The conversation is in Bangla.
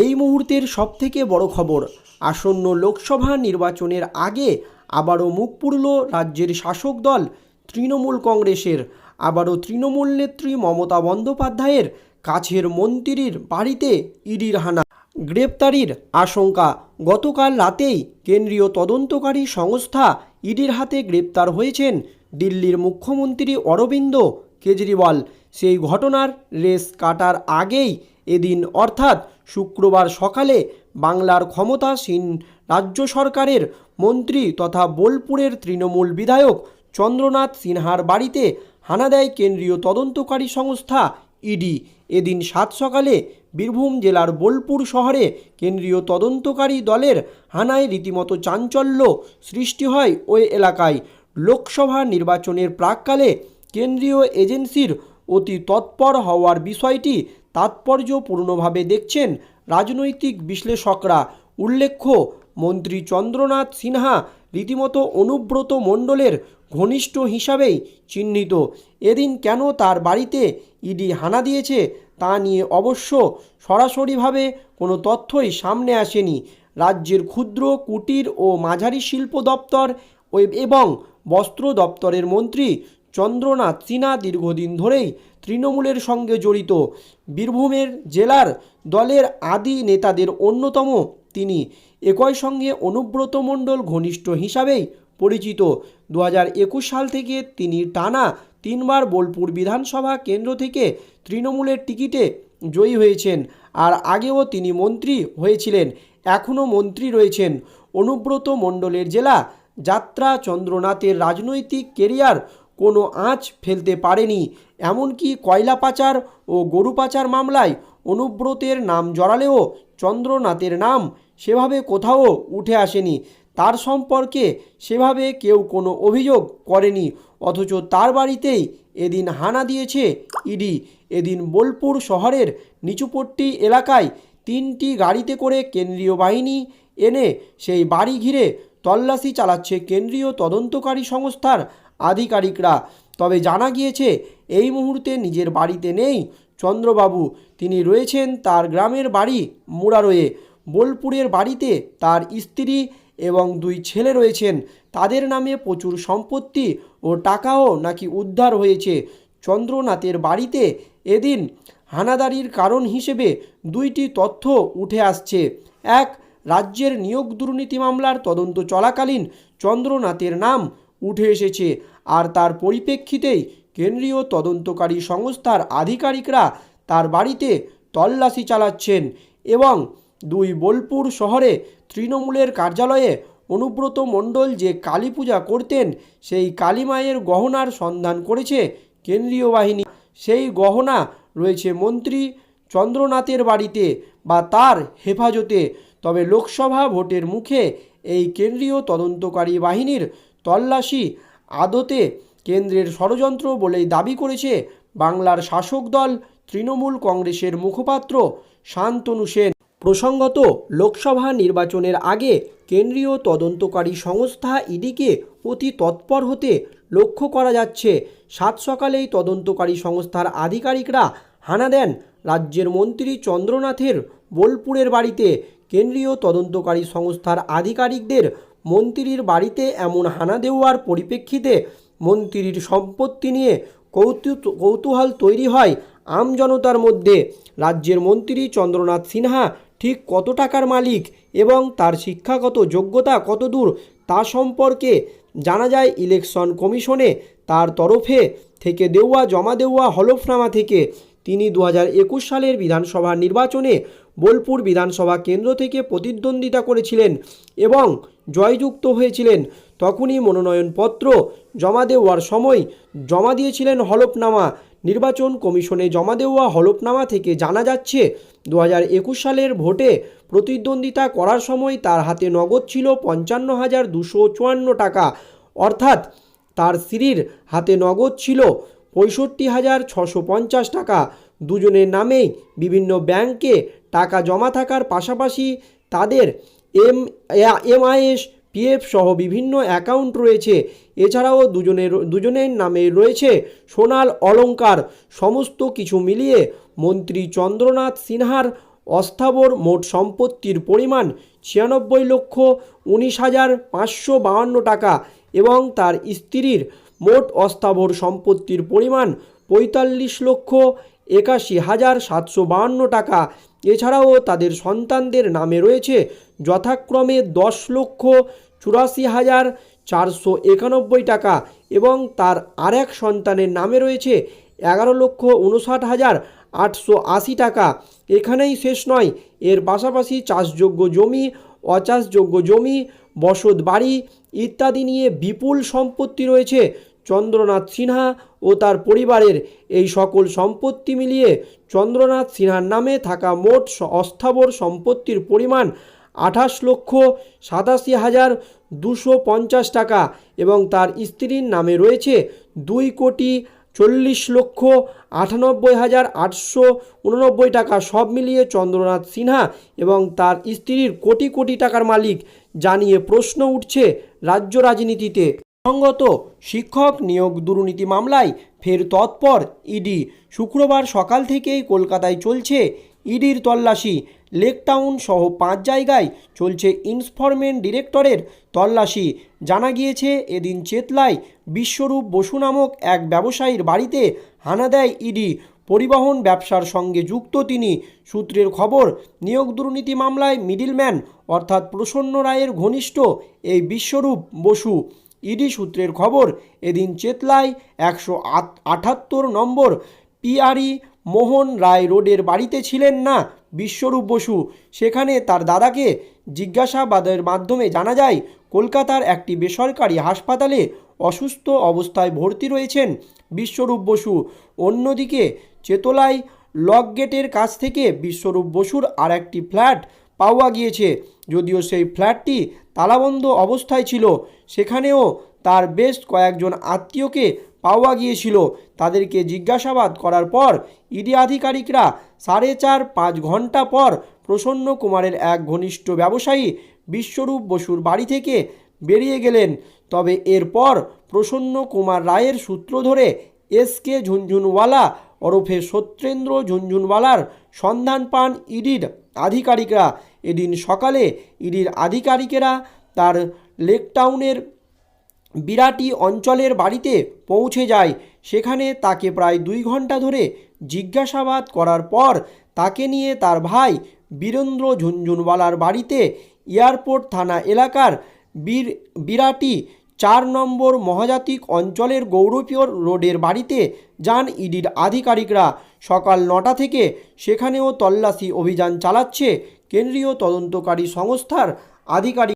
এই মুহূর্তের সবথেকে বড় খবর, আসন্ন লোকসভা নির্বাচনের আগে আবারও মুখ পুরল রাজ্যের শাসক দল, তৃণমূল কংগ্রেসের। আবারও তৃণমূল নেত্রী মমতা বন্দ্যোপাধ্যায়ের কাছের মন্ত্রীর বাড়িতে ইডির হানা। গ্রেপ্তারির আশঙ্কা, গতকাল রাতেই কেন্দ্রীয় তদন্তকারী সংস্থা ইডির হাতে গ্রেপ্তার হয়েছেন দিল্লির মুখ্যমন্ত্রী অরবিন্দ কেজরিওয়াল। সেই ঘটনার রেস কাটার আগেই এদিন অর্থাৎ শুক্রবার সকালে বাংলার ক্ষমতাসীন রাজ্য সরকারের মন্ত্রী তথা বোলপুরের তৃণমূল বিধায়ক চন্দ্রনাথ সিনহার বাড়িতে হানা দেয় কেন্দ্রীয় তদন্তকারী সংস্থা ইডি। এদিন সাত সকালে বীরভূম জেলার বোলপুর শহরে কেন্দ্রীয় তদন্তকারী দলের হানায় রীতিমতো চাঞ্চল্য সৃষ্টি হয় ওই এলাকায়। লোকসভা নির্বাচনের প্রাককালে কেন্দ্রীয় এজেন্সির অতি তৎপর হওয়ার বিষয়টি তাৎপর্যপূর্ণভাবে দেখছেন রাজনৈতিক বিশ্লেষকরা। উল্লেখ্য, মন্ত্রী চন্দ্রনাথ সিনহা রীতিমতো অনুব্রত মণ্ডলের ঘনিষ্ঠ হিসাবেই চিহ্নিত। এদিন কেন তার বাড়িতে ইডি হানা দিয়েছে তা নিয়ে অবশ্য সরাসরিভাবে কোনো তথ্যই সামনে আসেনি। রাজ্যের ক্ষুদ্র, কুটির ও মাঝারি শিল্প দপ্তর এবং বস্ত্র দপ্তরের মন্ত্রী চন্দ্রনাথ সিনহা দীর্ঘদিন ধরেই তৃণমূলের সঙ্গে জড়িত। বীরভূমের জেলার দলের আদি নেতাদের অন্যতম তিনি। একই সঙ্গে অনুব্রত মণ্ডল ঘনিষ্ঠ হিসাবেই পরিচিত। দু সাল থেকে তিনি টানা তিনবার বোলপুর বিধানসভা কেন্দ্র থেকে তৃণমূলের টিকিটে জয়ী হয়েছেন। আর আগেও তিনি মন্ত্রী হয়েছিলেন, এখনও মন্ত্রী রয়েছেন। অনুব্রত মণ্ডলের জেলা যাত্রা চন্দ্রনাথের রাজনৈতিক কেরিয়ার কোনো আঁচ ফেলতে পারেনি। এমনকি কয়লা পাচার ও গরু পাচার মামলায় অনুব্রতের নাম জড়ালেও চন্দ্রনাথের নাম সেভাবে কোথাও উঠে আসেনি। তার সম্পর্কে সেভাবে কেউ কোনো অভিযোগ করেনি, অথচ তার বাড়িতেই এদিন হানা দিয়েছে ইডি। এদিন বোলপুর শহরের নিচুপট্টি এলাকায় তিনটি গাড়িতে করে কেন্দ্রীয় বাহিনী এনে সেই বাড়ি ঘিরে তল্লাশি চালাচ্ছে কেন্দ্রীয় তদন্তকারী সংস্থার আধিকারিকরা। তবে জানা গিয়েছে, এই মুহূর্তে নিজের বাড়িতে নেই। চন্দ্রবাবু, তিনি রয়েছেন তার গ্রামের বাড়ি মুরারোয়ে বোলপুরের বাড়িতে তার স্ত্রী এবং দুই ছেলে রয়েছেন। তাদের নামে প্রচুর সম্পত্তি ও টাকাও নাকি উদ্ধার হয়েছে। চন্দ্রনাথের বাড়িতে এদিন হানাদারির কারণ হিসেবে দুইটি তথ্য উঠে আসছে। এক, রাজ্যের নিয়োগ দুর্নীতি মামলার তদন্ত চলাকালীন চন্দ্রনাথের নাম উঠে এসেছে। আর তার পরিপ্রেক্ষিতেই কেন্দ্রীয় তদন্তকারী সংস্থার আধিকারিকরা তার বাড়িতে তল্লাশি চালাচ্ছেন এবং দুই বোলপুর শহরে তৃণমূলের কার্যালয়ে অনুব্রত মণ্ডল যে কালী পূজা করতেন, সেই কালীমায়ের গহনার সন্ধান করেছে কেন্দ্রীয় বাহিনী। সেই গহনা রয়েছে মন্ত্রী চন্দ্রনাথের বাড়িতে বা তার হেফাজতে। তবে লোকসভা ভোটের মুখে এই কেন্দ্রীয় তদন্তকারী বাহিনীর তল্লাশি আদতে কেন্দ্রের ষড়যন্ত্র বলেই দাবি করেছে বাংলার শাসক দল তৃণমূল কংগ্রেসের মুখপাত্র শান্তনু সেন। প্রসঙ্গত, লোকসভা নির্বাচনের আগে কেন্দ্রীয় তদন্তকারী সংস্থা ইডিকে অতি তৎপর হতে লক্ষ্য করা যাচ্ছে। সাত সকালেই তদন্তকারী সংস্থার আধিকারিকরা হানা দেন রাজ্যের মন্ত্রী চন্দ্রনাথের বোলপুরের বাড়িতে। কেন্দ্রীয় তদন্তকারী সংস্থার আধিকারিকদের মন্ত্রীর বাড়িতে এমন হানা দেওয়ার পরিপ্রেক্ষিতে মন্ত্রীর সম্পত্তি নিয়ে কৌতু কৌতূহল তৈরি হয় আমজনতার মধ্যে। রাজ্যের মন্ত্রী চন্দ্রনাথ সিনহা ঠিক কত টাকার মালিক এবং তার শিক্ষাগত যোগ্যতা কতদূর তা সম্পর্কে জানা যায় ইলেকশন কমিশনে তার তরফে থেকে দেওয়া, জমা দেওয়া হলফনামা থেকে। তিনি দু সালের বিধানসভা নির্বাচনে বোলপুর বিধানসভা কেন্দ্র থেকে প্রতিদ্বন্দ্বিতা করেছিলেন এবং জয়যুক্ত হয়েছিলেন। তখনই মনোনয়নপত্র জমা দেওয়ার সময় জমা দিয়েছিলেন হলফনামা। নির্বাচন কমিশনে জমা দেওয়া হলফনামা থেকে জানা যাচ্ছে দু সালের ভোটে প্রতিদ্বন্দ্বিতা করার সময় তার হাতে নগদ ছিল পঞ্চান্ন হাজার দুশো চুয়ান্ন টাকা। অর্থাৎ তার স্ত্রীর হাতে নগদ ছিল পঁয়ষট্টি হাজার ছশো পঞ্চাশ টাকা। দুজনের নামেই বিভিন্ন ব্যাংকে টাকা জমা থাকার পাশাপাশি তাদের এম এমআইএস, পিএফ সহ বিভিন্ন অ্যাকাউন্ট রয়েছে। এছাড়াও দুজনের দুজনের নামে রয়েছে সোনাল অলংকার। সমস্ত কিছু মিলিয়ে মন্ত্রী চন্দ্রনাথ সিনহার অস্থাবর মোট সম্পত্তির পরিমাণ ছিয়ানব্বই লক্ষ উনিশ হাজার পাঁচশো বাহান্ন টাকা এবং তার স্ত্রীর মোট অস্থাবর সম্পত্তির পরিমাণ পঁয়তাল্লিশ লক্ষ একাশি হাজার সাতশো বাহান্ন টাকা। এছাড়াও তাদের সন্তানদের নামে রয়েছে যথাক্রমে দশ লক্ষ চুরাশি হাজার চারশো একানব্বই টাকা এবং তার আরেক সন্তানের নামে রয়েছে এগারো লক্ষ উনষাট হাজার আটশো আশি টাকা। এখানেই শেষ নয়। এর পাশাপাশি চাষযোগ্য জমি, অচাষযোগ্য জমি বসত বাড়ি ইত্যাদি নিয়ে বিপুল সম্পত্তি রয়েছে। চন্দ্রনাথ সিনহা ও তার পরিবারের এই সকল সম্পত্তি মিলিয়ে চন্দ্রনাথ সিনহার নামে থাকা মোট অস্থাবর সম্পত্তির পরিমাণ আঠাশ লক্ষ সাতাশি হাজার দুশো পঞ্চাশ টাকা এবং তার স্ত্রীর নামে রয়েছে দুই কোটি চল্লিশ লক্ষ আটানব্বই হাজার আটশো উননব্বই টাকা। সব মিলিয়ে চন্দ্রনাথ সিনহা এবং তার স্ত্রীর কোটি কোটি টাকার মালিক জানিয়ে প্রশ্ন উঠছে রাজ্য রাজনীতিতে। সঙ্গত শিক্ষক নিয়োগ দুর্নীতি মামলায় ফের তৎপর ইডি। শুক্রবার সকাল থেকেই কলকাতায় চলছে ইডির তল্লাশি। লেকটাউন সহ পাঁচ জায়গায় চলছে ইনফরমেন্ট ডিরেক্টরের তল্লাশি। জানা গিয়েছে, এদিন চেতলায় বিশ্বরূপ বসু নামক এক ব্যবসায়ীর বাড়িতে হানা দেয় ইডি। পরিবহন ব্যবসার সঙ্গে যুক্ত তিনি। সূত্রের খবর, নিয়োগ দুর্নীতি মামলায় মিডিলম্যান অর্থাৎ প্রসন্ন রায়ের ঘনিষ্ঠ এই বিশ্বরূপ বসু। ইডি সূত্রের খবর, এদিন চেতলায় একশো আটাত্তর নম্বর পিআরই মোহন রায় রোডের বাড়িতে ছিলেন না বিশ্বরূপ বসু। সেখানে তার দাদাকে জিজ্ঞাসাবাদের মাধ্যমে জানা যায়, কলকাতার একটি বেসরকারি হাসপাতালে অসুস্থ অবস্থায় ভর্তি রয়েছেন বিশ্বরূপ বসু। অন্যদিকে চেতলায় লক গেটের কাছ থেকে বিশ্বরূপ বসুর আর একটি ফ্ল্যাট পাওয়া গিয়েছে। যদিও সেই ফ্ল্যাটটি তালাবন্ধ অবস্থায় ছিল, সেখানেও তার বেশ কয়েকজন আত্মীয়কে পাওয়া গিয়েছিল। তাদেরকে জিজ্ঞাসাবাদ করার পর ইডি আধিকারিকরা সাড়ে চার পাঁচ ঘণ্টা পর প্রসন্ন কুমারের এক ঘনিষ্ঠ ব্যবসায়ী বিশ্বরূপ বসুর বাড়ি থেকে বেরিয়ে গেলেন। তবে এরপর প্রসন্ন কুমার রায়ের সূত্র ধরে এস কে ঝুনঝুনওয়ালা, ওরফে সত্যেন্দ্র ঝুনঝুনওয়ালার সন্ধান পান ইডির আধিকারিকরা। এদিন সকালে ইডির আধিকারিকেরা তার লেকটাউনের বিরাটি অঞ্চলের বাড়িতে পৌঁছে যায়। সেখানে তাকে প্রায় দুই ঘণ্টা ধরে জিজ্ঞাসাবাদ করার পর তাকে নিয়ে তার ভাই বীরেন্দ্র ঝুনঝুনওয়ালার বাড়িতে এয়ারপোর্ট থানা এলাকার বীর, বিরাটি চার নম্বর মহাজাতিক অঞ্চলের গৌরবীয় রোডের বাড়িতে যান ইডির আধিকারিকরা। সকাল নটা থেকে সেখানেও তল্লাশি অভিযান চালাচ্ছে কেন্দ্রীয় তদন্তকারী সংস্থার আধিকারিক